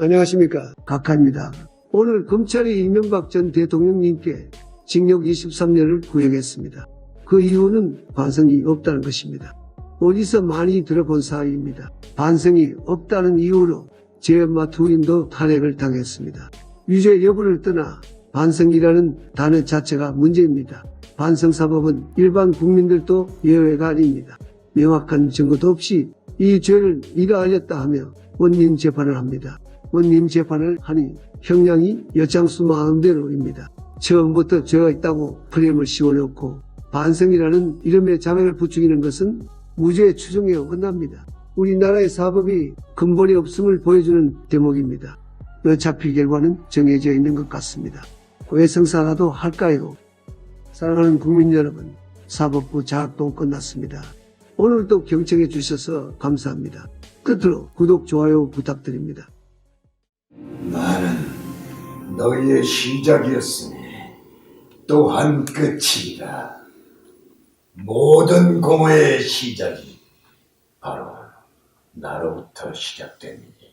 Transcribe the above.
안녕하십니까. 각하입니다. 오늘 검찰이 이명박 전 대통령님께 징역 23년을 구형했습니다. 그 이유는 반성이 없다는 것입니다. 어디서 많이 들어본 사실입니다. 반성이 없다는 이유로 제 엄마 둘인도 탄핵을 당했습니다. 유죄 여부를 떠나 반성이라는 단어 자체가 문제입니다. 반성사법은 일반 국민들도 예외가 아닙니다. 명확한 증거도 없이 이 죄를 네가 알렸다 하며 원님 재판을 합니다. 원님 재판을 하니 형량이 여장수 마음대로입니다. 처음부터 죄가 있다고 프레임을 씌워놓고 반성이라는 이름의 자백을 부추기는 것은 무죄 추정에 어긋납니다. 우리나라의 사법이 근본이 없음을 보여주는 대목입니다. 어차피 결과는 정해져 있는 것 같습니다. 왜 성사라도 할까요? 사랑하는 국민 여러분, 사법부 장학동 끝났습니다. 오늘도 경청해 주셔서 감사합니다. 끝으로 구독, 좋아요 부탁드립니다. 나는 너희의 시작이었으니 또한 끝이다. 모든 공허의 시작이 바로 나로부터 시작됩니다.